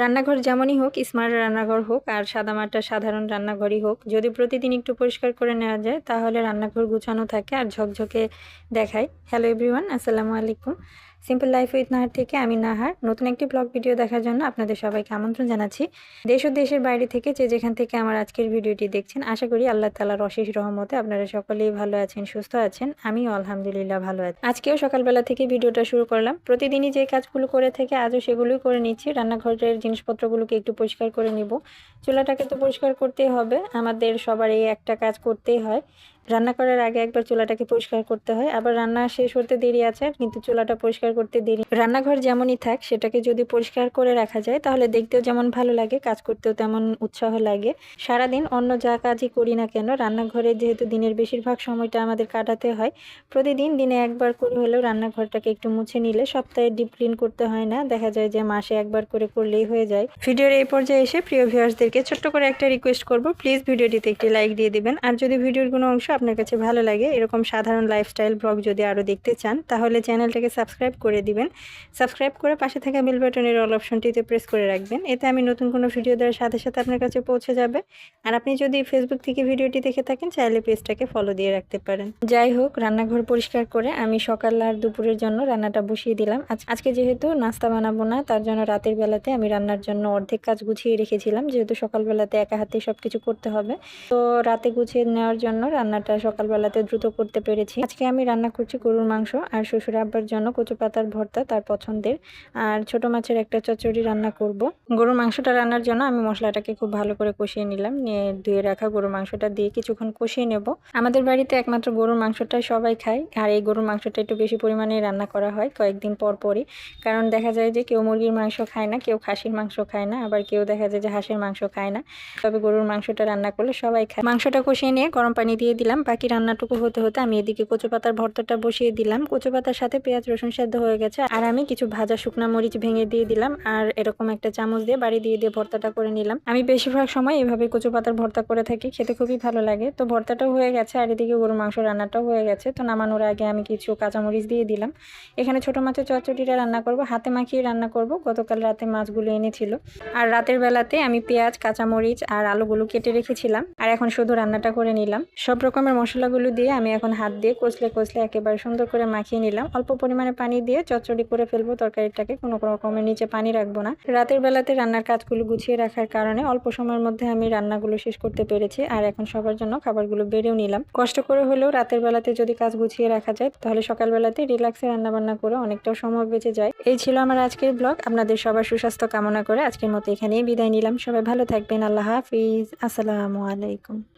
রান্নাঘর যেমনই হোক, স্মার্ট রান্নাঘর হোক আর সাদামাটা সাধারণ রান্নাঘরই হোক, যদি প্রতিদিন একটু পরিষ্কার করে নেওয়া যায়, তাহলে রান্নাঘর গুছানো থাকে আর ঝকঝকে দেখায়। হ্যালো এভরিওয়ান আসসালামু আলাইকুম। সিম্পল লাইফ উইথ নাহার থেকে আমি নাহার নতুন একটি ব্লগ ভিডিও দেখার জন্য আপনাদের সবাইকে আমন্ত্রণ জানাচ্ছি। দেশ ও দেশের বাইরে থেকে যে যেখান থেকে আমার আজকের ভিডিওটি দেখছেন, আশা করি আল্লাহ তালার অশেষ রহমতে আপনারা সকলেই ভালো আছেন, সুস্থ আছেন, আমিও আলহামদুলিল্লাহ ভালো আছি। আজকেও সকালবেলা থেকে ভিডিওটা শুরু করলাম। প্রতিদিনই যে কাজগুলো করে থেকে, আজও সেগুলোই করে নিচ্ছি। রান্নাঘরের জিনিসপত্রগুলোকে একটু পরিষ্কার করে নিব। চুলাটাকে তো পরিষ্কার করতেই হবে। আমাদের সবার এই একটা কাজ করতেই হয়। রান্না করার আগে একবার চুলাটাকে পরিষ্কার করতে হয়। আবার রান্না শেষ হতে দেরি আছে, কিন্তু চুলাটা পরিষ্কার করতে দেরি। রান্নাঘর যেমনই থাক, সেটাকে যদি পরিষ্কার করে রাখা যায়, তাহলে দেখতেও যেমন ভালো লাগে, কাজ করতেও তেমন উৎসাহ লাগে। সারাদিন অন্য যা কাজই করি না কেন, রান্নাঘরে যেহেতু দিনের বেশিরভাগ সময়টা আমাদের কাটাতে হয়, প্রতিদিন দিনে একবার করে হলেও রান্নাঘরটাকে একটু মুছে নিলে সপ্তাহে ডিপ ক্লিন করতে হয় না। দেখা যায় যে মাসে একবার করে করলেই হয়ে যায়। ভিডিওর এই পর্যায়ে এসে প্রিয় ভিউয়ার্সদেরকে ছোট্ট করে একটা রিকোয়েস্ট করব প্লিজ ভিডিওটিতে একটি লাইক দিয়ে দিবেন। আর যদি ভিডিওর কোনো অংশ আপনার কাছে ভালো লাগে, এরকম সাধারণ লাইফস্টাইল ব্লগ যদি আরও দেখতে চান, তাহলে চ্যানেলটাকে সাবস্ক্রাইব করে দিবেন। সাবস্ক্রাইব করে পাশে থাকা বেল বাটনের অল অপশনটিতে প্রেস করে রাখবেন, এতে আমি নতুন কোনো ভিডিও দেওয়ার সাথে সাথে আপনার কাছে পৌঁছে যাবে। আর আপনি যদি ফেসবুক থেকে ভিডিওটি দেখে থাকেন, চাইলে পেজটাকে ফলো দিয়ে রাখতে পারেন। যাই হোক, রান্নাঘর পরিষ্কার করে আমি সকাল আর দুপুরের জন্য রান্নাটা বসিয়ে দিলাম। আজ- আজকে যেহেতু নাস্তা বানাবো না, তার জন্য রাতের বেলাতে আমি রান্নার জন্য অর্ধেক কাজ গুছিয়ে রেখেছিলাম। যেহেতু সকালবেলাতে একা হাতে সব কিছু করতে হবে, তো রাতে গুছিয়ে নেওয়ার জন্য রান্নাটা সকালবেলাতে দ্রুত করতে পেরেছি। আজকে আমি রান্না করছি গরুর মাংস আর শ্বশুর আব্বার জন্য কচু পাতার ভর্তা তার পছন্দের। আর ছোট মাছের একটা চচ্চড়ি রান্না করব। গরুর মাংসটা রান্নার জন্য আমি মশলাটাকে খুব ভালো করে কষিয়ে নিলাম। নিয়ে ধুয়ে রাখা গরুর মাংসটা দিয়ে কিছুক্ষণ কষিয়ে নেব। আমাদের বাড়িতে একমাত্র গরুর মাংসটাই সবাই খায়। আর এই গরুর মাংসটা একটু বেশি পরিমাণে রান্না করা হয় কয়েকদিন পর পরই। কারণ দেখা যায় যে কেউ মুরগির মাংস খায় না, কেউ খাসির মাংস খায় না। আবার কেউ দেখা যায় যে হাঁসের মাংস খায় না। তবে গরুর মাংসটা রান্না করলে সবাই খায়। মাংসটা কষিয়ে নিয়ে গরম পানি দিয়ে দিলাম। বাকি রান্নাটুকু হতে হতে আমি এদিকে কচু পাতার ভর্তাটা বসিয়ে দিলাম। কচু পাতার সাথে পেঁয়াজ, রসুন সেদ্ধ হয়ে গেছে। আর আমি কিছু ভাজা শুকনা মরিচ ভেঙে দিয়ে দিলাম। আর এরকম একটা চামচ দিয়ে বাড়ি দিয়ে দিয়ে ভর্তাটা করে নিলাম। আমি বেশিরভাগ সময় এভাবে কচু পাতার ভর্তা করে থাকি। খেতে খুবই ভালো লাগে। তো ভর্তাটাও হয়ে গেছে আর এদিকে গরু মাংস রান্নাটাও হয়ে গেছে। তো নামানোর আগে আমি কিছু কাঁচামরিচ দিয়ে দিলাম। এখানে ছোট মাছের চচ্চড়িটা রান্না করব। হাতে মাখিয়ে রান্না করব। গতকাল রাতে মাছগুলো এনেছিল। আর রাতের বেলাতে আমি পেঁয়াজ, কাঁচামরিচ আর আলুগুলো কেটে রেখেছিলাম। আর এখন শুধু রান্নাটা করে নিলাম। সব রকমের মশলাগুলো দিয়ে আমি এখন হাত দিয়ে কষলে কষলে একেবারে সুন্দর করে মাখিয়ে নিলাম। অল্প পরিমাণে পানি দিয়ে চচ্চড়ি করে ফেলব তরকারিটাকে। কোনো রকমের নিচে পানি রাখব না। রাতের বেলাতে রান্নার কাজগুলো গুছিয়ে রাখার কারণে অল্প সময়ের মধ্যে আমি রান্নাগুলো শেষ করতে পেরেছি আর এখন সবার জন্য খাবারগুলো বেড়েও নিলাম। কষ্ট করে হলেও রাতের বেলাতে যদি কাজ গুছিয়ে রাখা যায়, তাহলে সকালবেলাতে রিল্যাক্সে রান্না বান্না করে অনেকটাও সময় বেঁচে যায়। এই ছিল আমার আজকের ব্লগ আপনাদের সবার সুস্বাস্থ্য কামনা করে আজকের মতো এখানেই বিদায় নিলাম। সবাই ভালো থাকবেন। আল্লাহ হাফিজ। আসসালামু আলাইকুম।